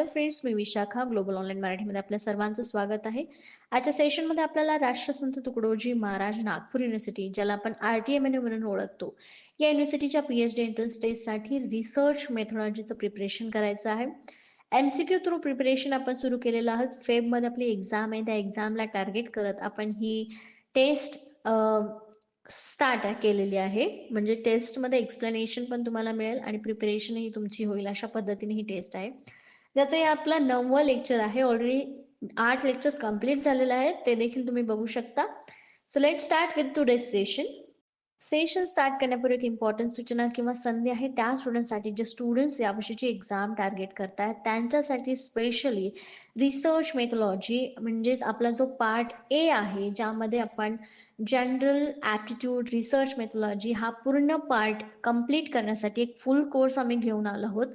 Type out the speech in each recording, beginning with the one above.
Hello friends मी Vishakha global online मराठीमध्ये आपल्या सर्वांचं स्वागत आहे. आजच्या सेशनमध्ये आपल्याला राष्ट्रसंत तुकडोजी महाराज नागपूर युनिव्हर्सिटी ज्याला आपण आर टी एम म्हणून ओळखतो या युनिव्हर्सिटीच्या पीएचडी एंट्रन्स टेस्टसाठी रिसर्च मेथॉलॉजीचं प्रिपरेशन करायचं आहे. एमसीक्यू थ्रू प्रिपरेशन आपण सुरू केलेलं आहोत. फेबमध्ये आपली एक्झाम आहे. त्या एक्झामला टार्गेट करत आपण ही टेस्ट स्टार्ट केलेली आहे. म्हणजे टेस्टमध्ये एक्सप्लेनेशन पण तुम्हाला मिळेल आणि प्रिपरेशनही तुमची होईल अशा पद्धतीने ही टेस्ट आहे. ज्याचं हे आपलं नववं लेक्चर आहे. ऑलरेडी आठ लेक्चर्स कंप्लीट झालेलं आहे ते देखील तुम्ही बघू शकता. So let start with to session session start करण्यापूर्वी एक इम्पॉर्टंट सूचना किंवा संधी आहे. त्या स्टुडंटसाठी जे स्टुडंट्स यावर्षीची एक्झाम टार्गेट करतायत त्यांच्यासाठी स्पेशली रिसर्च मेथॉलॉजी म्हणजेच आपला जो पार्ट ए आहे ज्यामध्ये आपण जनरल ॲप्टिट्यूड रिसर्च मेथॉलॉजी हा पूर्ण पार्ट कंप्लीट करण्यासाठी एक फुल कोर्स आम्ही घेऊन आलो आहोत.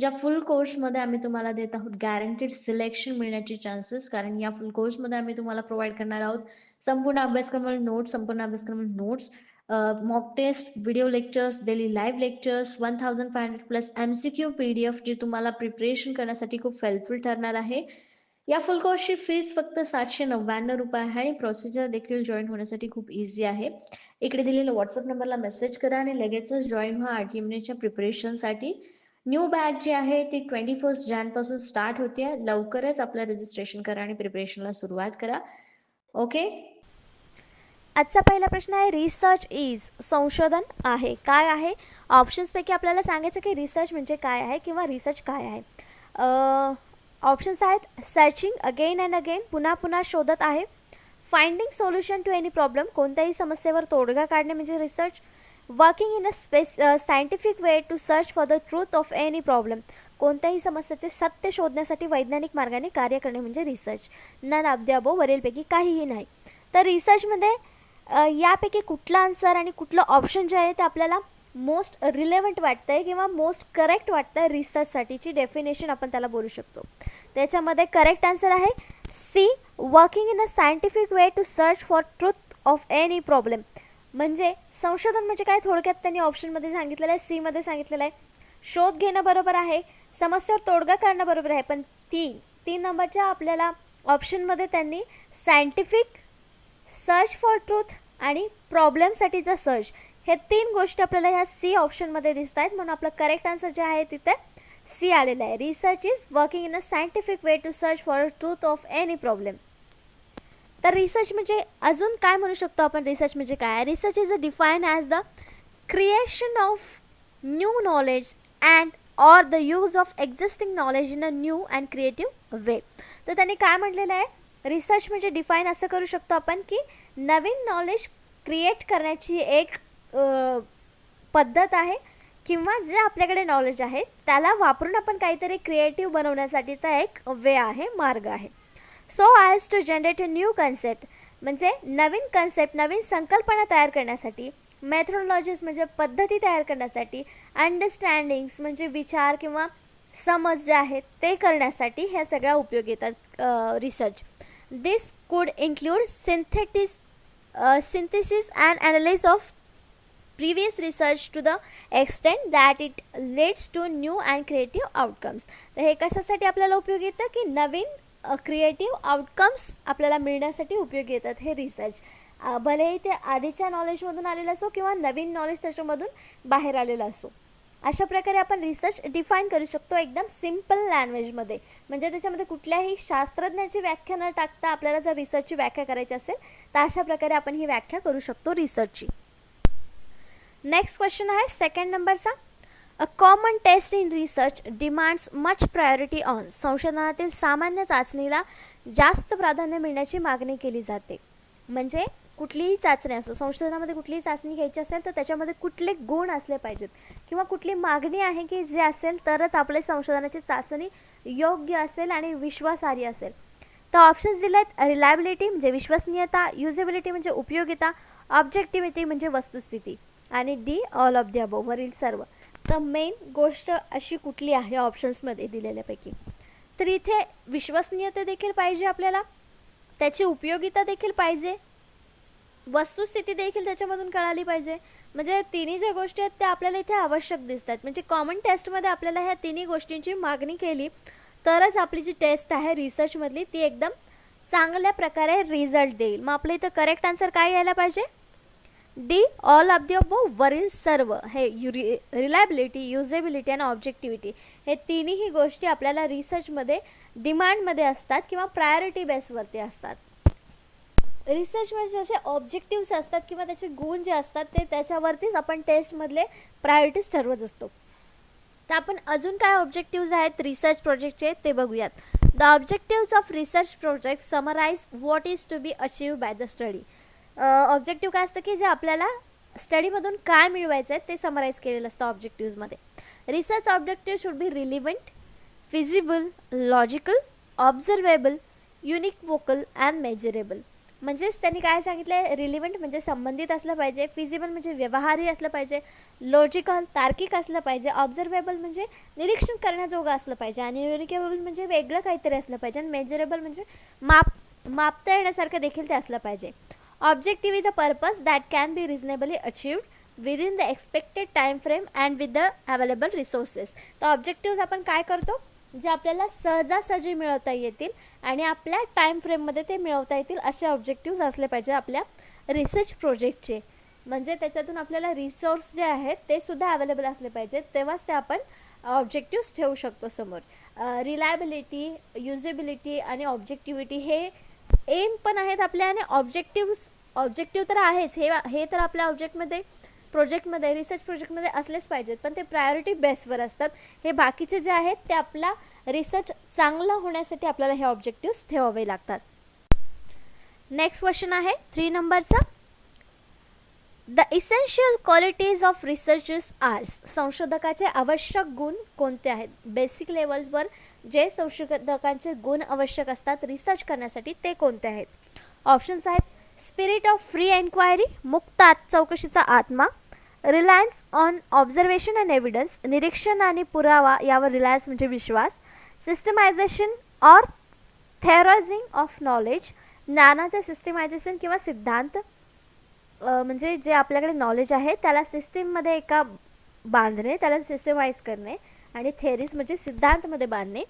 ज्या फुल कोर्समध्ये आम्ही तुम्हाला देत आहोत गॅरंटीड सिलेक्शन मिळण्याचे चान्सेस कारण या फुल कोर्समध्ये आम्ही तुम्हाला प्रोव्हाइड करणार आहोत. संपूर्ण अभ्यासक्रम नोट्स संपूर्ण अभ्यासक्रम notes mock test video lectures daily live lectures one thousand five hundred plus M C Q P D F तुम्हाला प्रिपरेशन करण्यासाठी खूप हेल्पफुल ठरणार आहे. या फुल कोर्सची फीस फक्त सातशे नव्याण्णव रुपये आहे आणि प्रोसिजर देखील जॉईन होण्यासाठी खूप इझी आहे. इकडे दिलेल्या व्हॉट्सअप नंबरला मेसेज करा आणि लगेचच जॉईन व्हा आर टी एमनेच्या प्रिपरेशनसाठी न्यू बॅच जी आहे ती ट्वेंटी फर्स्ट जॅनपासून स्टार्ट होते लवकरच आपलं रजिस्ट्रेशन करा आणि प्रिपरेशनला सुरुवात करा. ओके आजचा पहिला प्रश्न आहे रिसर्च इज संशोधन आहे. काय आहे? ऑप्शन्सपैकी आपल्याला सांगायचं की रिसर्च म्हणजे काय आहे किंवा रिसर्च काय आहे? ऑप्शन्स आहेत सर्चिंग अगेन अँड अगेन पुन्हा पुन्हा शोधत आहे. Finding solution to any problem कोणत्याही समस्येवर तोडगा काढणे म्हणजे research working in a space scientific way to search for the truth of any problem कोणत्याही समस्येचे सत्य शोधण्यासाठी वैज्ञानिक मार्गाने कार्य करणे म्हणजे रिसर्च नन अब्द्याबो वरीलपैकी काहीही नाही. तर रिसर्चमध्ये यापैकी कुठला आन्सर आणि कुठलं ऑप्शन जे आहे ते आपल्याला मोस्ट रिलेवंट वाटतं आहे किंवा मोस्ट करेक्ट वाटतं आहे रिसर्चसाठीची डेफिनेशन आपण त्याला बोलू शकतो. त्याच्यामध्ये करेक्ट आन्सर आहे C working in a scientific way to search for truth of any problem म्हणजे संशोधन म्हणजे काय? थोडक्यात त्यांनी ऑप्शनमध्ये सांगितलेलं आहे सीमध्ये सांगितलेलं आहे. शोध घेणं बरोबर आहे समस्यावर तोडगा करणं बरोबर आहे. पण तीन तीन नंबरच्या आपल्याला ऑप्शनमध्ये त्यांनी सायंटिफिक सर्च फॉर ट्रूथ आणि प्रॉब्लेमसाठीचा सर्च हे तीन गोष्टी आपल्याला ह्या सी ऑप्शनमध्ये दिसत आहेत. म्हणून आपलं करेक्ट आन्सर जे आहे तिथे सी आलेलं आहे. Research is working in a scientific way to search for truth of any problem तर रिसर्च म्हणजे अजून काय म्हणू शकतो आपण? रिसर्च म्हणजे काय? Research is a define as the creation of new knowledge and or the use of existing knowledge in a new and creative way तर त्यांनी काय म्हटलेलं आहे? रिसर्च म्हणजे डिफाईन असं करू शकतो आपण की नवीन नॉलेज क्रिएट करण्याची एक पद्धत आहे किंवा जे आपल्याकडे नॉलेज आहे त्याला वापरून आपण काहीतरी क्रिएटिव्ह बनवण्यासाठीचा एक वे आहे मार्ग आहे. So as to generate a new concept म्हणजे नवीन कन्सेप्ट नवीन संकल्पना तयार करण्यासाठी मेथोडॉलॉजीज म्हणजे पद्धती तयार करण्यासाठी अंडरस्टँडिंग्स म्हणजे विचार किंवा समज जे आहेत ते करण्यासाठी ह्या सगळ्या उपयोग येतात research this could include synthesis synthesis and analysis of previous research to the extent that it leads to new and creative outcomes. तर हे कशासाठी आपल्याला उपयोग येतं? की नवीन क्रिएटिव्ह आउटकम्स आपल्याला मिळण्यासाठी उपयोग येतात हे रिसर्च भलेही ते आधीच्या नॉलेजमधून आलेलं असो किंवा नवीन नॉलेज त्याच्यामधून बाहेर आलेलं असो. अशा प्रकारे आपण रिसर्च डिफाईन करू शकतो एकदम सिंपल लँग्वेजमध्ये म्हणजे त्याच्यामध्ये कुठल्याही शास्त्रज्ञाची व्याख्या न टाकता आपल्याला जर रिसर्चची व्याख्या करायची असेल तर अशा प्रकारे आपण ही व्याख्या करू शकतो रिसर्चची नेक्स्ट क्वेश्चन आहे सेकंड नंबरचा a common test in research demands much priority on संशोधनातील सामान्य चाचणीला जास्त प्राधान्य मिळण्याची मागणी केली जाते. म्हणजे कुठलीही चाचणी असो संशोधनामध्ये कुठलीही चाचणी घ्यायची असेल तर त्याच्यामध्ये कुठले गुण असले पाहिजेत किंवा कुठली मागणी आहे की जे असेल तरच आपले संशोधनाची चाचणी योग्य असेल आणि विश्वासार्ह असेल. तर ऑप्शन्स दिले आहेत रिलायबिलिटी म्हणजे विश्वसनीयता युजेबिलिटी म्हणजे उपयोगिता ऑब्जेक्टिव्हिटी म्हणजे वस्तुस्थिती आणि D all of the above वरील सर्व. तर मेन गोष्ट अशी कुठली आहे ऑप्शन्समध्ये दिलेल्यापैकी? तर इथे विश्वसनीयता देखील पाहिजे आपल्याला त्याची उपयोगिता देखील पाहिजे वस्तुस्थिती देखील त्याच्यामधून कळाली पाहिजे. म्हणजे तिन्ही ज्या गोष्टी आहेत त्या आपल्याला इथे आवश्यक दिसतात. म्हणजे कॉमन टेस्टमध्ये आपल्याला ह्या तिन्ही गोष्टींची मागणी केली तरच आपली जी टेस्ट आहे रिसर्चमधली ती एकदम चांगल्या प्रकारे रिझल्ट देईल. मग आपलं इथं करेक्ट आन्सर काय यायला पाहिजे? D all of the above वरील सर्व हे युरि रिलायबिलिटी युजेबिलिटी आणि ऑब्जेक्टिव्हिटी हे तिन्ही गोष्टी आपल्याला रिसर्चमध्ये डिमांडमध्ये असतात किंवा प्रायोरिटी बेसवरती असतात. रिसर्चमध्ये जसे ऑब्जेक्टिव्स असतात किंवा त्याचे गुण जे असतात ते त्याच्यावरतीच आपण टेस्टमधले प्रायोरिटीज ठरवत असतो. तर आपण अजून काय ऑब्जेक्टिव्ज आहेत रिसर्च प्रोजेक्टचे ते बघूयात. The objectives of research project summarise what is to be achieve by the study objective काय असतं की जे आपल्याला स्टडीमधून काय मिळवायचं आहे ते समराईज केलेलं असतं ऑब्जेक्टिव्जमध्ये research objective should be relevant feasible logical observable unique vocal and measurable म्हणजेच त्यांनी काय सांगितलं आहे रिलिव्हंट म्हणजे संबंधित असलं पाहिजे फिजिबल म्हणजे व्यवहारी असलं पाहिजे लॉजिकल तार्किक असलं पाहिजे ऑब्झर्वेबल म्हणजे निरीक्षण करण्याजोगं असलं पाहिजे आणि युनिकेबल म्हणजे वेगळं काहीतरी असलं पाहिजे आणि मेजरेबल म्हणजे माप मापता येण्यासारखं देखील ते असलं पाहिजे. Objective is a purpose that can be reasonably achieved within the expected time frame and with the available resources तर ऑब्जेक्टिव्ह आपण काय करतो? जे आपल्याला सहजासहजी मिळवता येतील आणि आपल्या टाईम फ्रेममध्ये ते मिळवता येतील असे ऑब्जेक्टिव्ज असले पाहिजे आपल्या रिसर्च प्रोजेक्टचे म्हणजे त्याच्यातून आपल्याला रिसोर्स जे आहेत ते सुद्धा अवेलेबल असले पाहिजेत तेव्हाच ते आपण ऑब्जेक्टिव्स ठेवू शकतो समोर. रिलायबिलिटी युजेबिलिटी आणि ऑब्जेक्टिव्हिटी हे एम पण आहेत आपल्या आणि ऑब्जेक्टिव्स ऑब्जेक्टिव्ह तर आहेच. हे हे तर आपल्या ऑब्जेक्टमध्ये प्रोजेक्टमध्ये रिसर्च प्रोजेक्टमध्ये असलेच पाहिजेत. पण ते प्रायोरिटी बेसवर असतात. हे बाकीचे जे आहेत ते आपला रिसर्च चांगला होण्यासाठी आपल्याला हे ऑब्जेक्टिव्स ठेवावे लागतात. नेक्स्ट क्वेश्चन आहे थ्री नंबरचा the essential qualities of researchers arts संशोधकाचे आवश्यक गुण कोणते आहेत? बेसिक लेवल्सवर जे संशोधकांचे गुण आवश्यक असतात रिसर्च करण्यासाठी ते कोणते आहेत? ऑप्शन्स आहेत स्पिरिट ऑफ फ्री एन्क्वायरी मुक्त आत चौकशीचा आत्मा. Reliance on observation and evidence निरीक्षण आणि पुरावा यावर रिलायन्स म्हणजे विश्वास systematisation or theorising of knowledge ज्ञानाचे सिस्टमायझेशन किंवा सिद्धांत म्हणजे जे आपल्याकडे नॉलेज आहे त्याला सिस्टीममध्ये एका बांधणे त्याला सिस्टमाइज करणे आणि थेरीज म्हणजे सिद्धांतमध्ये बांधणे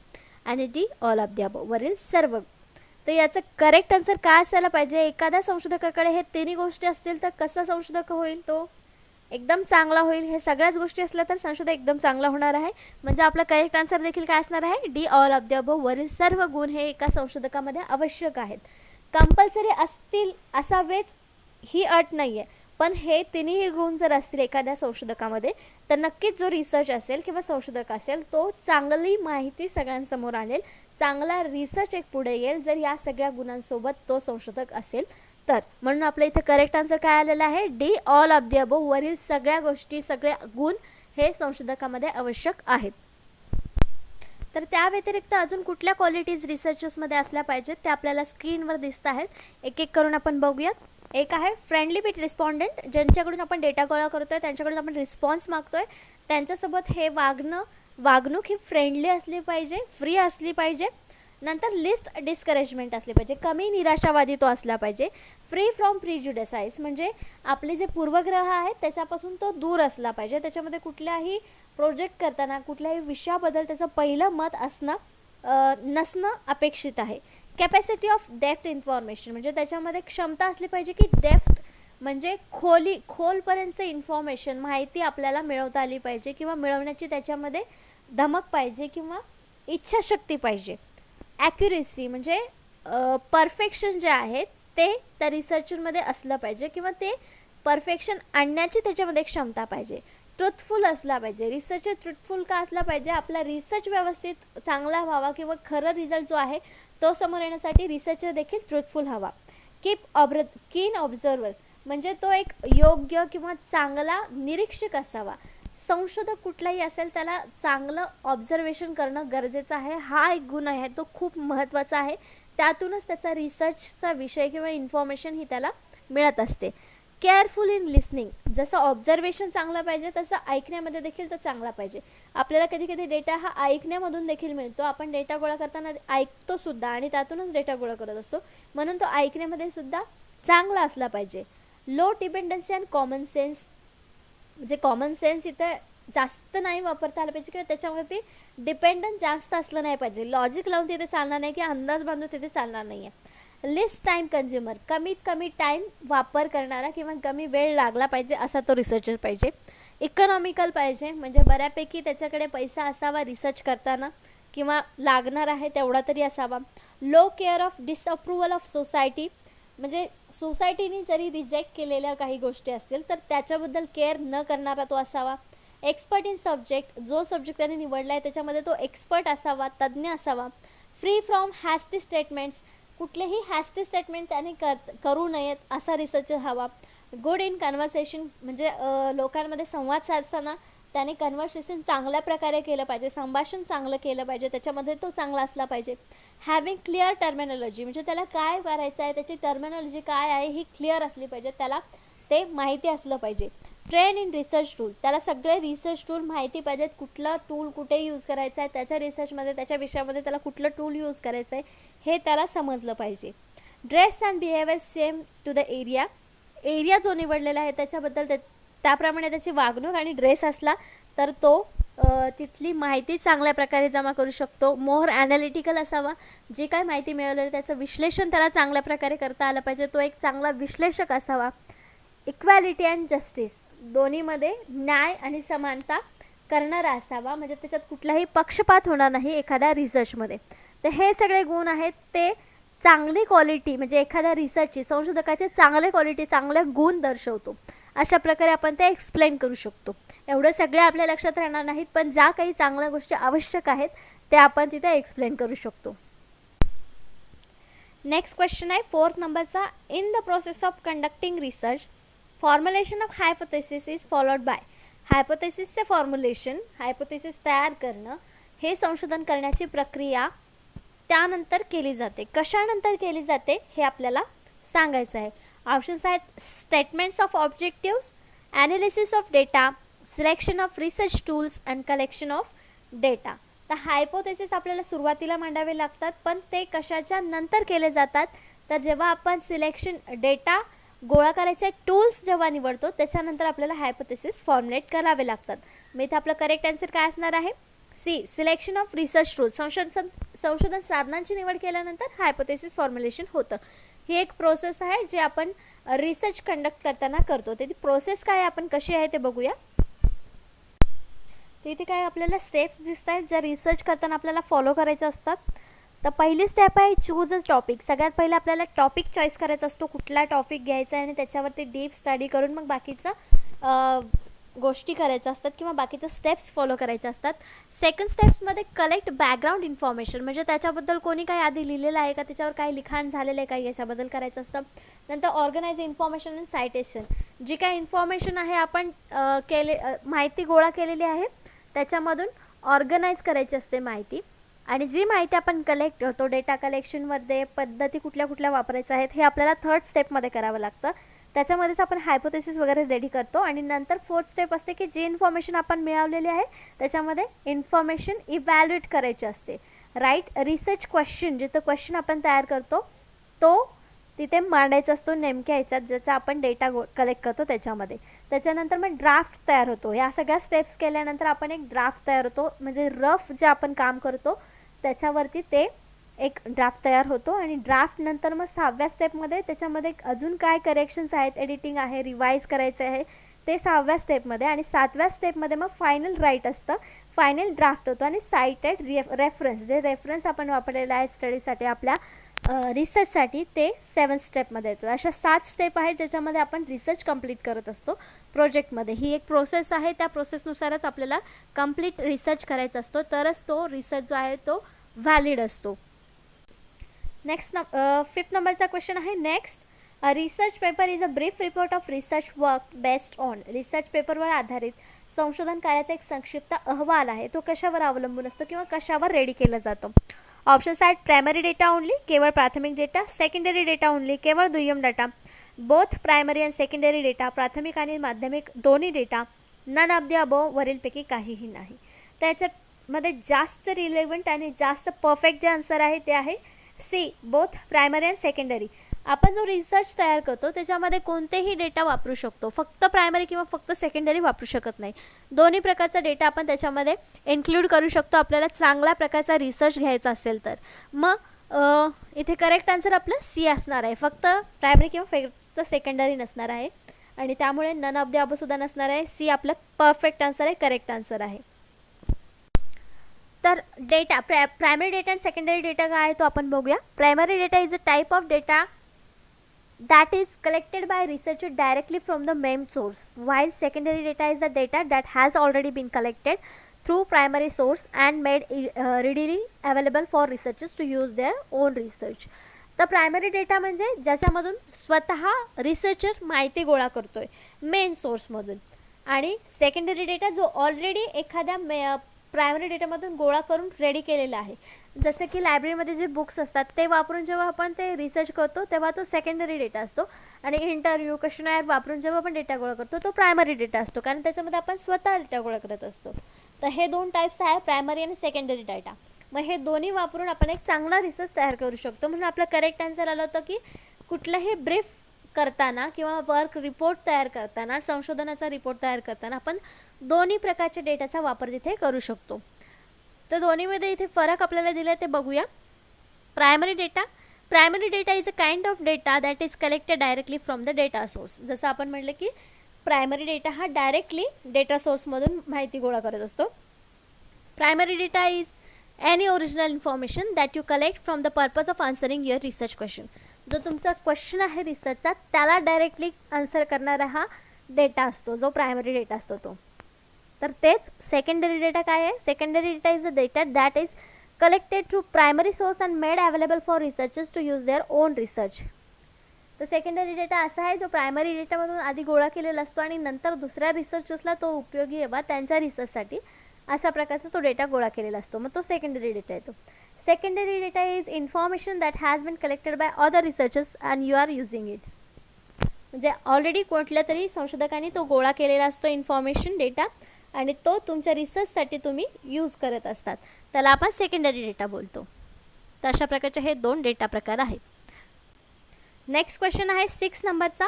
आणि डी ऑल ऑफ दी वरील सर्व. तर याचं करेक्ट आन्सर काय असायला पाहिजे? एखाद्या संशोधकाकडे हे तिन्ही गोष्टी असतील तर कसा संशोधक होईल तो? एकदम चांगला होईल हे सगळ्याच गोष्टी असल्या तर संशोधन एकदम चांगला होणार आहे. म्हणजे आपला करेक्ट आन्सर देखील काय असणार आहे? D all of the above वरील सर्व गुण हे एका संशोधकामध्ये आवश्यक आहेत. कंपल्सरी असतील असावेच ही अट नाही आहे पण हे तिन्ही गुण जर असतील एखाद्या संशोधकामध्ये तर नक्कीच जो रिसर्च असेल किंवा संशोधक असेल तो चांगली माहिती सगळ्यांसमोर आणेल. चांगला रिसर्च एक पुढे येईल. जर या सगळ्या गुणांसोबत तो संशोधक असेल तर म्हणून आपलं इथे करेक्ट आन्सर काय आलेलं आहे? D all of the above वरील सगळ्या गोष्टी सगळे गुण हे संशोधकामध्ये आवश्यक आहेत. तर त्या व्यतिरिक्त अजून कुठल्या क्वालिटीज रिसर्चर्समध्ये असल्या पाहिजेत त्या आपल्याला स्क्रीनवर दिसत आहेत. एक एक करून आपण बघूयात. एक आहे फ्रेंडली विथ रिस्पॉन्डंट ज्यांच्याकडून आपण डेटा गोळा करतोय त्यांच्याकडून आपण रिस्पॉन्स मागतोय. त्यांच्यासोबत हे वागणं वागणूक ही फ्रेंडली असली पाहिजे फ्री असली पाहिजे. नंतर लिस्ट डिस्करेजमेंट असले पाहिजे. कमी निराशावादी तो असला पाहिजे. फ्री फ्रॉम प्रिज्युडेसाईज म्हणजे आपले जे पूर्वग्रह आहेत त्याच्यापासून तो दूर असला पाहिजे. त्याच्यामध्ये कुठल्याही प्रोजेक्ट करताना कुठल्याही विषयाबद्दल त्याचं पहिलं मत असणं नसणं अपेक्षित आहे. कॅपॅसिटी ऑफ डेफ्थ इन्फॉर्मेशन म्हणजे त्याच्यामध्ये क्षमता असली पाहिजे की डेफ्थ म्हणजे खोली खोलपर्यंतचं इन्फॉर्मेशन माहिती आपल्याला मिळवता आली पाहिजे किंवा मिळवण्याची त्याच्यामध्ये धमक पाहिजे किंवा इच्छाशक्ती पाहिजे. ॲक्युरेसी म्हणजे परफेक्शन जे आहे ते त्या रिसर्चरमध्ये असलं पाहिजे किंवा ते परफेक्शन आणण्याची त्याच्यामध्ये क्षमता पाहिजे. ट्रुथफुल असला पाहिजे. रिसर्च ट्रुथफुल का असला पाहिजे? आपला रिसर्च व्यवस्थित चांगला व्हावा किंवा खरं रिझल्ट जो आहे तो समोर येण्यासाठी रिसर्चर देखील ट्रुथफुल हवा. कीप ऑब्र कीन ऑब्झर्वर म्हणजे तो एक योग्य किंवा चांगला निरीक्षक असावा. संशोधक कुठलाही असेल त्याला चांगलं ऑब्झर्वेशन करणं गरजेचं आहे. हा एक गुण आहे तो खूप महत्त्वाचा आहे. त्यातूनच त्याचा रिसर्चचा विषय किंवा इन्फॉर्मेशन ही त्याला मिळत असते. केअरफुल इन लिसनिंग जसं ऑब्झर्वेशन चांगलं पाहिजे तसं ऐकण्यामध्ये देखील तो चांगला पाहिजे. आपल्याला कधी कधी डेटा हा ऐकण्यामधून देखील मिळतो. आपण डेटा गोळा करताना ऐकतो सुद्धा आणि त्यातूनच डेटा गोळा करत असतो. म्हणून तो ऐकण्यामध्ये सुद्धा चांगला असला पाहिजे. Low dependency and common sense म्हणजे कॉमन सेन्स इथं जास्त नाही वापरता आलं पाहिजे किंवा त्याच्यावरती डिपेंडंट जास्त असलं नाही पाहिजे. लॉजिक लावून तिथे चालणार नाही की अंदाज बांधून तिथे चालणार नाही आहे लिस्ट टाईम कन्झ्युमर कमीत कमी टाईम वापर करणारा किंवा कमी वेळ लागला पाहिजे असा तो रिसर्चर पाहिजे. इकॉनॉमिकल पाहिजे म्हणजे बऱ्यापैकी त्याच्याकडे पैसा असावा रिसर्च करताना किंवा लागणार आहे तेवढा तरी असावा. Low care of disapproval of society म्हणजे सोसायटीने जरी रिजेक्ट केलेल्या काही गोष्टी असतील तर त्याच्याबद्दल केअर न करणारा तो असावा. एक्सपर्ट इन सब्जेक्ट जो सब्जेक्ट त्याने निवडला आहे त्याच्यामध्ये तो एक्सपर्ट असावा तज्ज्ञ असावा. फ्री फ्रॉम हॅस्टी स्टेटमेंट्स कुठलेही हॅस्टी स्टेटमेंट त्याने कर करू नयेत असा रिसर्चर हवा. गुड इन कन्व्हर्सेशन म्हणजे लोकांमध्ये संवाद साधताना त्याने कन्व्हर्सेशन चांगल्या प्रकारे केलं पाहिजे संभाषण चांगलं केलं पाहिजे त्याच्यामध्ये तो चांगला असला पाहिजे. हॅविंग क्लिअर टर्मिनॉलॉजी म्हणजे त्याला काय करायचं आहे त्याची टर्मिनॉलॉजी काय आहे ही क्लिअर असली पाहिजे त्याला ते माहिती असलं पाहिजे. ट्रेन इन रिसर्च टूल त्याला सगळे रिसर्च टूल माहिती पाहिजेत कुठलं टूल कुठे यूज करायचं आहे त्याच्या रिसर्चमध्ये त्याच्या विषयामध्ये त्याला कुठलं टूल यूज करायचं आहे हे त्याला समजलं पाहिजे. Dress and behaviour same to the area area जो निवडलेला आहे त्याच्याबद्दल त्या त्याप्रमाणे त्याची वागणूक आणि ड्रेस असला तर तो तिथली माहिती चांगल्या प्रकारे जमा करू शकतो. मोर ॲनालिटिकल असावा. जी काय माहिती मिळवलेली त्याचं विश्लेषण त्याला चांगल्या प्रकारे करता आलं पाहिजे. तो एक चांगला विश्लेषक असावा. इक्वॅलिटी अँड जस्टिस दोन्हीमध्ये न्याय आणि समानता करणारा असावा. म्हणजे त्याच्यात कुठलाही पक्षपात होणार नाही एखाद्या रिसर्चमध्ये तर हे सगळे गुण आहेत. ते चांगली क्वालिटी म्हणजे एखाद्या रिसर्चची संशोधकाचे चांगले क्वालिटी चांगले गुण दर्शवतो. अशा प्रकारे आपण ते एक्सप्लेन करू शकतो. एवढं सगळे आपल्या लक्षात राहणार नाहीत पण ज्या काही चांगल्या गोष्टी आवश्यक आहेत त्या आपण तिथे एक्सप्लेन करू शकतो. नेक्स्ट क्वेश्चन आहे फोर्थ नंबरचा in the process of conducting research formulation of hypothesis is followed by हायपोथेसिसचे formulation hypothesis तयार करणं हे संशोधन करण्याची प्रक्रिया त्यानंतर केली जाते. कशानंतर केली जाते हे आपल्याला सांगायचं आहे. ऑप्शन्स आहेत statements of objectives analysis of data selection of research tools and collection of data तर हायपोथेसिस आपल्याला सुरुवातीला मांडावे लागतात पण ते कशाच्या नंतर केले जातात? तर जेव्हा आपण सिलेक्शन डेटा गोळा करायचे टूल्स जेव्हा निवडतो त्याच्यानंतर आपल्याला हायपोथेसिस फॉर्म्युलेट करावे लागतात. मग इथे आपलं करेक्ट आन्सर काय असणार आहे? C selection of research tools संशोधन संशोधन साधनांची निवड केल्यानंतर हायपोथेसिस फॉर्म्युलेशन होतं. ही एक प्रोसेस आहे जी आपण रिसर्च कंडक्ट करताना करतो. ती प्रोसेस काय आपण कशी आहे ते बघूया. तर इथे काय आपल्याला स्टेप्स दिसत आहेत ज्या रिसर्च करताना आपल्याला फॉलो करायच्या असतात. तर पहिली स्टेप आहे चूज अ टॉपिक सगळ्यात पहिले आपल्याला टॉपिक चॉईस करायचा असतो. कुठला टॉपिक घ्यायचा आहे आणि त्याच्यावरती डीप स्टडी करून मग बाकीचं गोष्टी करायच्या असतात किंवा बाकीच्या स्टेप्स फॉलो करायच्या असतात. सेकंड स्टेप्समध्ये कलेक्ट बॅकग्राऊंड इन्फॉर्मेशन म्हणजे त्याच्याबद्दल कोणी काही आधी लिहिलेलं आहे का? त्याच्यावर काही लिखाण झालेलं आहे काही याच्याबद्दल करायचं असतं. नंतर ऑर्गनाइज इन्फॉर्मेशन अँड सायटेशन जी काय इन्फॉर्मेशन आहे आपण केले माहिती गोळा केलेली आहे त्याच्यामधून ऑर्गनाईज करायची असते माहिती. आणि जी माहिती आपण कलेक्ट करतो डेटा कलेक्शनमध्ये पद्धती कुठल्या कुठल्या वापरायच्या आहेत हे आपल्याला थर्ड स्टेपमध्ये करावं लागतं. त्याच्यामध्येच आपण हायपोथेसिस वगैरे रेडी करतो आणि नंतर फोर्थ स्टेप असते की जे इन्फॉर्मेशन आपण मिळवलेली आहे त्याच्यामध्ये इन्फॉर्मेशन इव्हॅल्युएट करायची असते. राईट रिसर्च क्वेश्चन जिथं क्वेश्चन आपण तयार करतो तो तिथे मांडायचा असतो नेमक्या ह्याच्यात ज्याचा आपण डेटा कलेक्ट करतो त्याच्यामध्ये. त्याच्यानंतर मग ड्राफ्ट तयार होतो. या सगळ्या स्टेप्स केल्यानंतर आपण एक ड्राफ्ट तयार होतो. म्हणजे रफ जे आपण काम करतो त्याच्यावरती ते एक ड्राफ्ट तयार होतो आणि ड्राफ्ट नंतर मग सहाव्या स्टेपमध्ये त्याच्यामध्ये अजून काय करेक्शन्स आहेत एडिटिंग आहे रिवाईज करायचं आहे ते सहाव्या स्टेपमध्ये आणि सातव्या स्टेपमध्ये मग फायनल राईट असतं. फायनल ड्राफ्ट होतो आणि सायटेड रेफरन्स जे रेफरन्स आपण वापरलेलं आहे स्टडीसाठी आपल्या रिसर्चसाठी ते सेवन स्टेपमध्ये येतात. अशा सात स्टेप आहेत ज्याच्यामध्ये आपण रिसर्च कंप्लीट करत असतो प्रोजेक्टमध्ये ही एक प्रोसेस आहे त्या प्रोसेसनुसारच आपल्याला कंप्लीट रिसर्च करायचा असतो. तरच तो रिसर्च जो आहे तो व्हॅलिड असतो. नेक्स्ट न फिफ्थ नंबरचा क्वेश्चन आहे next research paper is a brief report of research work based on research पेपरवर आधारित संशोधन कार्याचा एक संक्षिप्त अहवाल आहे तो कशावर अवलंबून असतो किंवा कशावर रेडी केला जातो? ऑप्शन्स आहेत प्रायमरी डेटा ओनली केवळ प्राथमिक डेटा सेकंडरी डेटा ओनली केवळ दुय्यम data both primary and secondary data प्राथमिक आणि माध्यमिक दोन्ही data none of the above वरीलपैकी काहीही नाही. त्याच्यामध्ये जास्त रिलेव्हंट आणि जास्त परफेक्ट जे आन्सर आहे ते आहे C both primary and secondary आपण जो रिसर्च तयार करतो त्याच्यामध्ये कोणतेही डेटा वापरू शकतो. फक्त प्रायमरी किंवा फक्त सेकंडरी वापरू शकत नाही. दोन्ही प्रकारचा डेटा आपण त्याच्यामध्ये इन्क्लूड करू शकतो. आपल्याला चांगल्या प्रकारचा रिसर्च घ्यायचा असेल तर. मग इथे करेक्ट आन्सर आपलं सी असणार आहे. फक्त प्रायमरी किंवा फक्त सेकंडरी नसणार आहे. आणि त्यामुळे नन ऑफ द सुद्धा नसणार आहे. सी आपलं परफेक्ट आन्सर आहे करेक्ट आन्सर आहे. तर डेटा प्रा primary data and secondary data काय आहे तो आपण बघूया. Primary data is a type of data that is collected by research directly from the main source while secondary data is the data that has already been collected through primary source and made readily available for researches to use their own research तर primary data म्हणजे ज्याच्यामधून स्वतः researcher माहिती गोळा करतो आहे main सोर्समधून आणि secondary data जो ऑलरेडी एखाद्या मे प्रायमरी डेटामधून गोळा करून रेडी केलेला आहे. जसे की लायब्ररीमध्ये जे बुक्स असतात ते वापरून जेव्हा आपण ते रिसर्च करतो तेव्हा तो सेकंडरी डेटा असतो. आणि इंटरव्ह्यू क्वेश्चनायर वापरून जेव्हा आपण डेटा गोळा करतो तो प्रायमरी डेटा असतो. कारण त्याच्यामध्ये आपण स्वतः डेटा गोळा करत असतो. तर हे दोन टाईप्स आहे प्रायमरी आणि सेकंडरी डेटा मग हे दोन्ही वापरून आपण एक चांगला रिसर्च तयार करू शकतो. म्हणून आपलं करेक्ट आन्सर आलं होतं की कुठलंही ब्रीफ करताना किंवा वर्क रिपोर्ट तयार करताना संशोधनाचा रिपोर्ट तयार करताना आपण दोन्ही प्रकारच्या डेटाचा वापर तिथे करू शकतो. तर दोन्हीमध्ये इथे फरक आपल्याला दिला ते बघूया. Primary data primary data is a kind of data that is collected directly from the data source जसं आपण म्हटलं की प्रायमरी डेटा हा डायरेक्टली डेटा सोर्समधून माहिती गोळा करत असतो. Primary data is any original information that you collect from the purpose of answering your research question जो तुमचा क्वेश्चन आहे रिसर्चचा त्याला डायरेक्टली आन्सर करणारा हा डेटा असतो जो प्रायमरी डेटा असतो तो. तर तेच सेकंडरी डेटा काय आहे? Secondary data is the data that is collected through primary source and made available for researchers to use their own research तर सेकंडरी डेटा असा आहे जो प्रायमरी डेटामधून आधी गोळा केलेला असतो आणि नंतर दुसऱ्या रिसर्चर्सला तो उपयोगी येवा त्यांच्या रिसर्चसाठी अशा प्रकारचा तो डेटा गोळा केलेला असतो. मग तो सेकंडरी डेटा येतो. Secondary data is information that has been collected by other researchers and you are using it म्हणजे ऑलरेडी कुठल्या तरी संशोधकांनी तो गोळा केलेला असतो इन्फॉर्मेशन डेटा आणि तो तुमच्या रिसर्चसाठी तुम्ही यूज करत असतात. त्याला आपण सेकंडरी डेटा बोलतो. तर अशा प्रकारचे हे दोन डेटा प्रकार आहेत. नेक्स्ट क्वेश्चन आहे सिक्स नंबरचा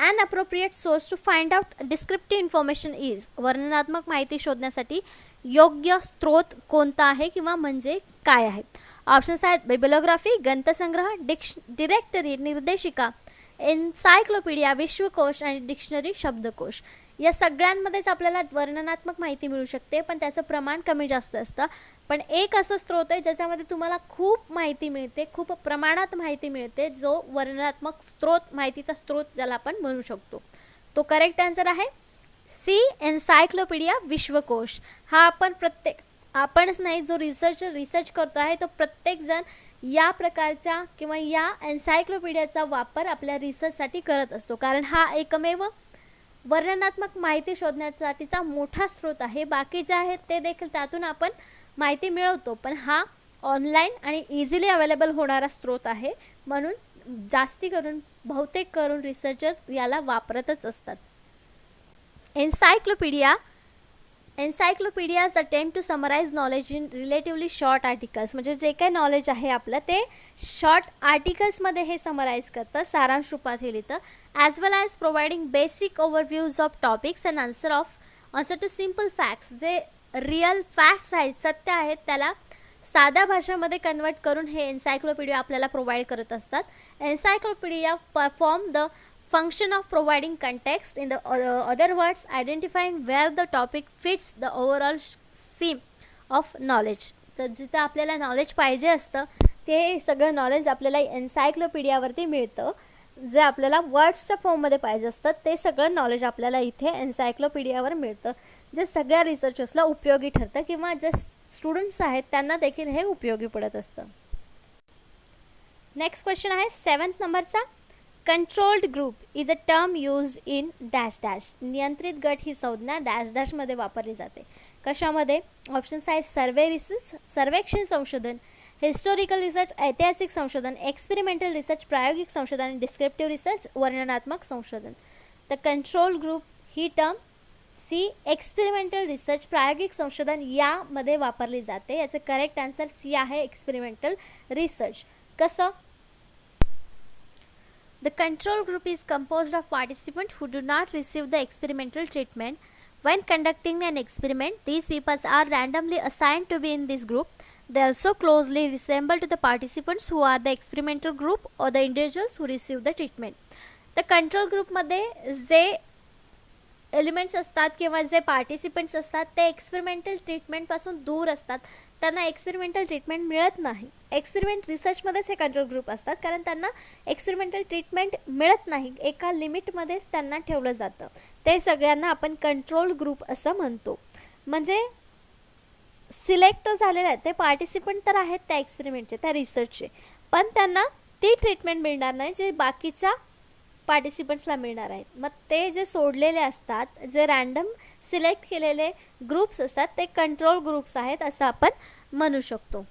an appropriate source to find out descriptive information is वर्णनात्मक माहिती शोधण्यासाठी योग्य स्त्रोत कोणता आहे किंवा म्हणजे काय आहे? ऑप्शन्स आहेत बिबलोग्राफी ग्रंथसंग्रह डिक्श डिरेक्टरी निर्देशिका एन्सायक्लोपीडिया विश्वकोश आणि डिक्शनरी शब्दकोश. या सगळ्यांमध्येच आपल्याला वर्णनात्मक माहिती मिळू शकते पण त्याचं प्रमाण कमी जास्त असतं. पण एक असं स्रोत आहे ज्याच्यामध्ये तुम्हाला खूप माहिती मिळते खूप प्रमाणात माहिती मिळते जो वर्णनात्मक स्त्रोत माहितीचा स्त्रोत ज्याला आपण म्हणू शकतो. तो करेक्ट आन्सर आहे सी एन्सायक्लोपीडिया विश्वकोश हा आपण प्रत्येक आपणच नाही जो रिसर्च रिसर्च करतो आहे तो प्रत्येकजण या प्रकारच्या किंवा या एन्सायक्लोपीडियाचा वापर आपल्या रिसर्चसाठी करत असतो. कारण हा एकमेव वर्णनात्मक माहिती शोधण्यासाठीचा मोठा स्रोत आहे. बाकी जे आहेत ते देखील त्यातून आपण माहिती मिळवतो. पण हा ऑनलाईन आणि इझिली अवेलेबल होणारा स्रोत आहे. म्हणून जास्ती करून बहुतेक करून रिसर्चर याला वापरतच असतात. Encyclopedia encyclopedias attempt to summarise knowledge in relatively short articles म्हणजे जे काही नॉलेज आहे आपलं ते शॉर्ट आर्टिकल्समध्ये हे समराईज करतं सारांश रूपात हे लिहितं as well as providing basic overviews of topics and answer of answer to simple facts जे रिअल फॅक्ट्स आहेत सत्य आहेत त्याला साध्या भाषेमध्ये कन्वर्ट करून हे एन्सायक्लोपीडिया आपल्याला प्रोव्हाइड करत असतात. Encyclopedia perform the function of providing context. In uh, the other words identifying where the topic fits the overall theme of knowledge. तर जिथं आपल्याला नॉलेज पाहिजे असतं ते सगळं नॉलेज आपल्याला एन्सायक्लोपीडियावरती मिळतं. जे आपल्याला वर्ड्सच्या फॉर्ममध्ये पाहिजे असतं ते सगळं नॉलेज आपल्याला इथे एन्सायक्लोपीडियावर मिळतं. जे सगळ्या रिसर्चर्सला उपयोगी ठरतं किंवा जे स्टुडंट्स आहेत त्यांना देखील हे उपयोगी पडत असतं. नेक्स्ट क्वेश्चन आहे सेवन्थ नंबरचा controlled group is a term use in dash dash नियंत्रित गट ही संज्ञा डॅश डॅशमध्ये वापरली जाते. कशामध्ये? ऑप्शन्स आहेत सर्वे रिसर्च सर्वेक्षण संशोधन हिस्टोरिकल रिसर्च ऐतिहासिक संशोधन एक्सपेरिमेंटल रिसर्च प्रायोगिक संशोधन डिस्क्रिप्टिव्ह रिसर्च वर्णनात्मक संशोधन. तर कंट्रोल ग्रुप ही टर्म सी एक्सपेरिमेंटल रिसर्च प्रायोगिक संशोधन यामध्ये वापरली जाते. याचं करेक्ट आन्सर सी आहे एक्सपेरिमेंटल रिसर्च कसं? The control group is composed of participants who do not receive the experimental treatment. When conducting an experiment, these people are randomly assigned to be in this group. They also closely resemble to the participants who are the experimental group or the individuals who receive the treatment. तर control ग्रुपमध्ये जे elements असतात किंवा जे participants असतात ते experimental ट्रीटमेंटपासून दूर असतात. त्यांना एक्सपेरिमेंटल ट्रीटमेंट मिळत नाही. एक्सपेरिमेंट रिसर्चमध्येच हे कंट्रोल ग्रुप असतात कारण त्यांना एक्सपेरिमेंटल ट्रीटमेंट मिळत नाही. एका लिमिटमध्येच त्यांना ठेवलं जातं. ते सगळ्यांना आपण कंट्रोल ग्रुप असं म्हणतो. म्हणजे सिलेक्ट झालेले आहेत ते पार्टिसिपंट तर आहेत त्या एक्सपेरिमेंटचे त्या रिसर्चचे. पण त्यांना ती ट्रीटमेंट मिळणार नाही जे बाकीच्या पार्टिसिपंट्सला मिळणार आहेत. मग ते जे सोडलेले असतात जे रॅन्डम सिलेक्ट केलेले ग्रुप्स असतात ते कंट्रोल ग्रुप्स आहेत असं आपण म्हणू शकतो.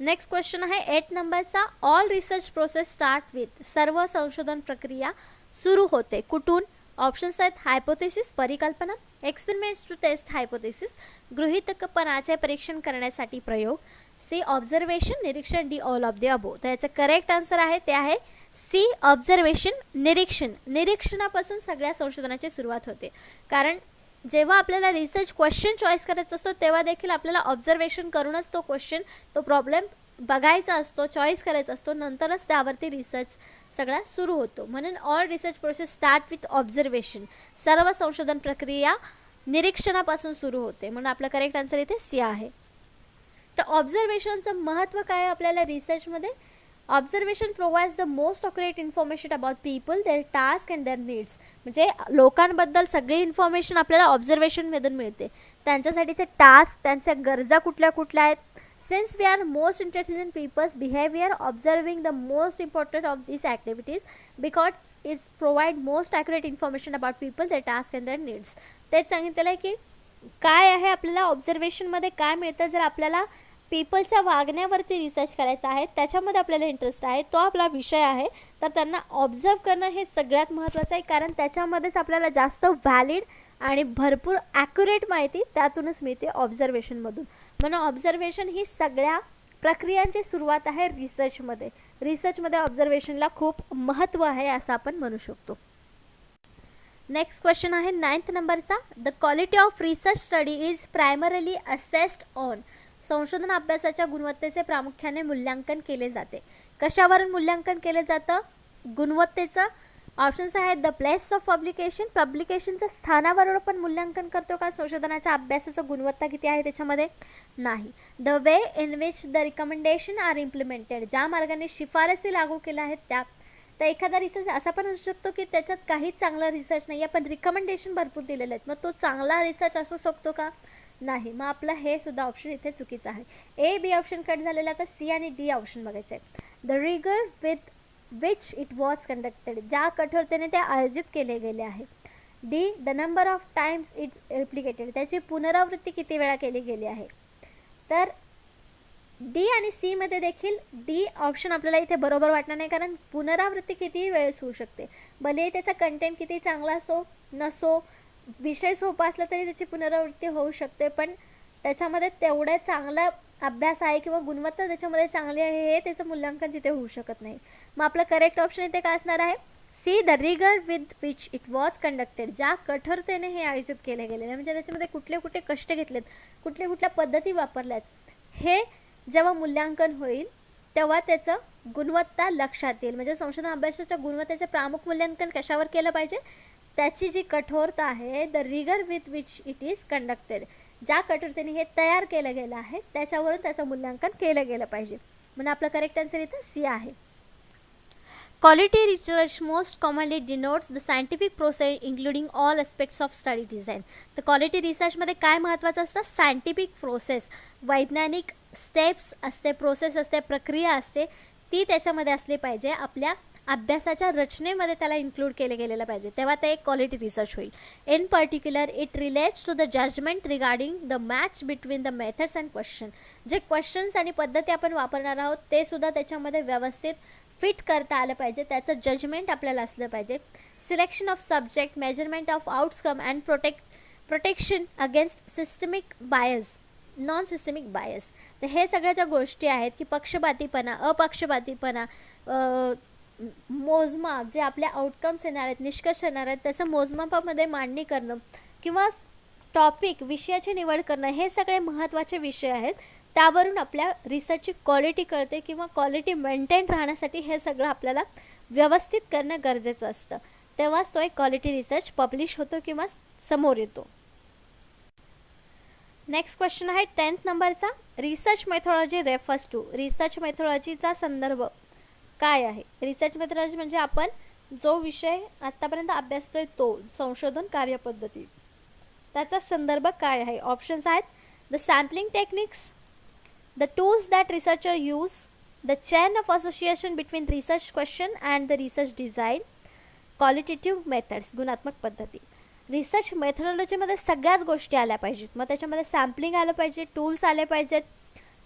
नेक्स्ट क्वेश्चन आहे एट नंबरचा all research process start with सर्व संशोधन प्रक्रिया सुरू होते. कुठून? ऑप्शन्स आहेत हायपोथेसिस परिकल्पना एक्सपेरिमेंट्स टू टेस्ट हायपोथेसिस गृहितकपणाचे परीक्षण करण्यासाठी प्रयोग सी ऑब्झर्वेशन निरीक्षण D all of the above तर याचं करेक्ट आन्सर आहे ते आहे सी ऑब्झर्वेशन निरीक्षण. निरीक्षणापासून सगळ्या संशोधनाची सुरुवात होते. कारण जेव्हा आपल्याला रिसर्च क्वेश्चन चॉईस करायचा असतो तेव्हा देखील आपल्याला ऑब्झर्वेशन करूनच तो क्वेश्चन तो प्रॉब्लेम बघायचा असतो चॉईस करायचा असतो. नंतरच त्यावरती रिसर्च सगळा सुरू होतो. म्हणून all research process start with observation सर्व संशोधन प्रक्रिया निरीक्षणापासून सुरू होते. म्हणून आपलं करेक्ट आन्सर इथे सी आहे. तर ऑब्झर्वेशनचं महत्त्व काय आहे आपल्याला रिसर्चमध्ये observation provides the most accurate information about people their task and their needs म्हणजे लोकांबद्दल सगळी इन्फॉर्मेशन आपल्याला ऑब्झर्वेशनमधून मिळते. त्यांच्यासाठी ते टास्क त्यांच्या गरजा कुठल्या कुठल्या आहेत? Since we are most interested in people's behaviour observing the most important of this activities because is provide most accurate information about people their task and their needs तेच सांगितलेलं आहे की काय आहे आपल्याला ऑब्झर्वेशनमध्ये काय मिळतं जर आपल्याला पीपलच्या वागण्यावरती रिसर्च करायचा आहे त्याच्यामध्ये आपल्याला इंटरेस्ट आहे. तो आपला विषय आहे. तर त्यांना ऑब्झर्व करणं हे सगळ्यात महत्त्वाचं आहे. कारण त्याच्यामध्येच आपल्याला जास्त व्हॅलिड आणि भरपूर ॲक्युरेट माहिती त्यातूनच मिळते ऑब्झर्वेशनमधून म्हणून ऑब्झर्वेशन ही सगळ्या प्रक्रियांची सुरुवात आहे रिसर्चमध्ये रिसर्चमध्ये ऑब्झर्वेशनला खूप महत्त्व आहे असं आपण म्हणू शकतो. नेक्स्ट क्वेश्चन आहे नाईन्थ नंबरचा the quality of research study is primarily assessed on संशोधन अभ्यासाच्या गुणवत्तेचे प्रामुख्याने मूल्यांकन केले जाते. कशावरून मूल्यांकन केलं जातं? गुणवत्तेचं? ऑप्शन्स आहेत द प्लेस ऑफ पब्लिकेशन पब्लिकेशनच्या स्थानावरून पण मूल्यांकन करतो का? संशोधनाच्या अभ्यासाचं गुणवत्ता किती आहे त्याच्यामध्ये? नाही. The way in which the recommendation are implemented ज्या मार्गाने शिफारसी लागू केल्या आहेत त्या. तर एखादा रिसर्च असा पण असू शकतो की त्याच्यात काहीच चांगला रिसर्च नाही आहे पण रिकमेंडेशन भरपूर दिलेले आहेत. मग तो चांगला रिसर्च असू शकतो का? नाही. मग आपलं हे सुद्धा ऑप्शन इथे चुकीचं आहे. ए बी ऑप्शन कट झालेला तर सी आणि डी ऑप्शन बघायचं आहे the rigour with which it was conducted ज्या कठोरतेने ते आयोजित केले गेले आहे. D the number of times it's replicated त्याची पुनरावृत्ती किती वेळा केली गेली आहे. तर डी आणि सी मध्ये देखील डी ऑप्शन आपल्याला इथे बरोबर वाटणार नाही कारण पुनरावृत्ती कितीही वेळेस होऊ शकते. भले त्याचा कंटेंट किती चांगला असो नसो विषय सोपा असला तरी त्याची पुनरावृत्ती होऊ शकते पण त्याच्यामध्ये तेवढा चांगला अभ्यास आहे किंवा गुणवत्ता त्याच्यामध्ये चांगली आहे हे त्याचं मूल्यांकन तिथे होऊ शकत नाही. मग आपलं करेक्ट ऑप्शन इथे काय असणार आहे? C the rigour with which it was conducted ज्या कठोरतेने हे आयोजित केले गेले म्हणजे त्याच्यामध्ये कुठले कुठले कष्ट घेतलेत कुठल्या कुठल्या पद्धती वापरल्यात हे जेव्हा मूल्यांकन होईल तेव्हा त्याचं गुणवत्ता लक्षात येईल. म्हणजे संशोधन अभ्यासाच्या गुणवत्तेचे प्रामुख मूल्यांकन कशावर केलं पाहिजे? त्याची जी कठोरता आहे the rigour with which it is conducted ज्या कठोरतेने हे तयार केलं गेलं आहे त्याच्यावरून त्याचं मूल्यांकन केलं गेलं पाहिजे. म्हणून आपलं करेक्ट आन्सर इथं सी आहे. Quality research most commonly denotes the scientific process including all aspects of study design तर क्वालिटी रिसर्चमध्ये काय महत्त्वाचं असतं? सायंटिफिक प्रोसेस वैज्ञानिक स्टेप्स असते प्रोसेस असते प्रक्रिया असते ती त्याच्यामध्ये असली पाहिजे. आपल्या अभ्यासाच्या रचनेमध्ये त्याला इन्क्लूड केले गेलेलं पाहिजे. तेव्हा ते एक क्वालिटी रिसर्च होईल. In particular it relates to the judgement regarding the match between the methods and question जे क्वेश्चन्स आणि पद्धती आपण वापरणार आहोत ते सुद्धा त्याच्यामध्ये व्यवस्थित फिट करता आलं पाहिजे. त्याचं जजमेंट आपल्याला असलं पाहिजे. Selection of subject measurement of outcome and protect protection against systemic bias non systemic bias तर हे सगळ्या ज्या गोष्टी आहेत की पक्षपातीपणा अपक्षपातीपणा मोजमाप जे आपल्या आउटकम्स येणार आहेत निष्कर्ष येणार आहेत त्याचं मोजमापामध्ये मांडणी करणं किंवा टॉपिक विषयाची निवड करणं हे सगळे महत्त्वाचे विषय आहेत. त्यावरून आपल्या रिसर्चची क्वालिटी कळते किंवा क्वालिटी मेंटेन राहण्यासाठी हे सगळं आपल्याला व्यवस्थित करणं गरजेचं असतं. तेव्हाच तो एक क्वालिटी रिसर्च पब्लिश होतो किंवा समोर येतो. नेक्स्ट क्वेश्चन आहे टेन्थ नंबरचा research methodology refers to research मेथॉलॉजीचा संदर्भ काय आहे? रिसर्च मेथॉलॉजी म्हणजे आपण जो विषय आत्तापर्यंत अभ्यासतोय तो संशोधन कार्यपद्धती. त्याचा संदर्भ काय आहे? ऑप्शन्स आहेत. The sampling techniques the tools that researcher use the chain of association between research question and the research design qualitative methods गुणात्मक पद्धती. रिसर्च मेथडॉलॉजीमध्ये सगळ्याच गोष्टी आल्या पाहिजेत. मग त्याच्यामध्ये सॅम्पलिंग आलं पाहिजे टूल्स आले पाहिजेत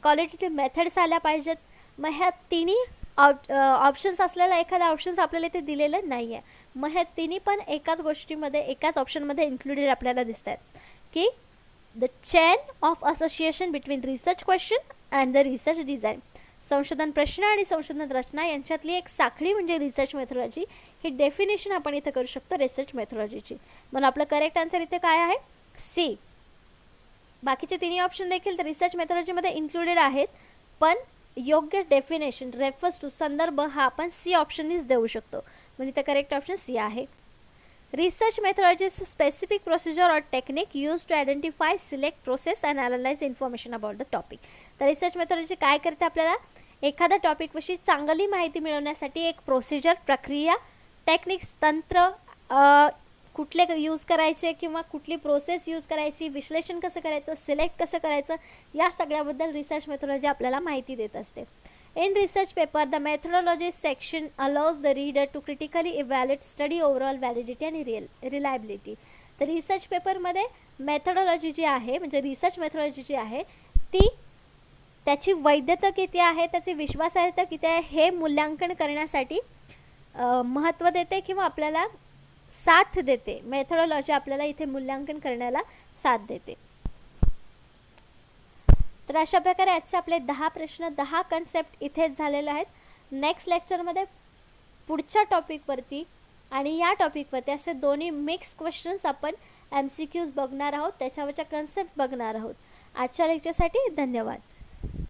क्वालिटेटिव्ह मेथड्स आल्या पाहिजेत. मग ह्या तिन्ही ऑप्शन्स असलेला एखादा ऑप्शन्स आपल्याला इथे दिलेलं नाही आहे मग ह्या तिन्ही पण एकाच गोष्टीमध्ये एकाच ऑप्शनमध्ये इन्क्लुडेड आपल्याला दिसत आहेत की the chain of association between research question and the research design संशोधन प्रश्न आणि संशोधन रचना यांच्यातली एक साखळी म्हणजे रिसर्च मेथॉलॉजी ही डेफिनेशन आपण इथं करू शकतो रिसर्च मेथॉलॉजीची म्हणून आपलं करेक्ट आन्सर इथे काय आहे? सी बाकीचे तिन्ही ऑप्शन देखील तर रिसर्च मेथॉलॉजीमध्ये इन्क्लुडेड आहेत. पण योग्य डेफिनेशन रेफर्स टू संदर्भ हा आपण सी ऑप्शननीच देऊ शकतो. म्हणजे तर करेक्ट ऑप्शन सी आहे. Research methodology specific procedure or technique use to identify select process select, process information analyze the topic तर रिसर्च मेथॉलॉजी काय करते आपल्याला? एखाद्या टॉपिकविषयी चांगली माहिती मिळवण्यासाठी एक प्रोसिजर प्रक्रिया टेक्निक्स तंत्र कुठले यूज करायचे किंवा कुठली प्रोसेस यूज करायची विश्लेषण कसं करायचं सिलेक्ट कसं करायचं या सगळ्याबद्दल रिसर्च मेथॉलॉजी आपल्याला माहिती देत असते In research paper, the methodology section allows the reader to critically evaluate study overall validity आणि real reliability. तर रिसर्च पेपरमध्ये मेथडॉलॉजी जी आहे म्हणजे रिसर्च मेथडॉलॉजी जी आहे ती त्याची वैधता किती आहे त्याची विश्वासार्हता किती आहे हे मूल्यांकन करण्यासाठी महत्त्व देते किंवा आपल्याला साथ देते. मेथडॉलॉजी आपल्याला इथे मूल्यांकन करण्याला साथ देते. तर अशा प्रकारे आजचे आपले दहा प्रश्न दहा कन्सेप्ट इथेच झालेले आहेत. नेक्स्ट लेक्चरमध्ये पुढच्या टॉपिकवरती आणि या टॉपिकवरती असे दोन्ही मिक्स क्वेश्चन्स आपण एम सी क्यूज बघणार आहोत. त्याच्यावरच्या कन्सेप्ट बघणार आहोत. आजच्या लेक्चरसाठी धन्यवाद.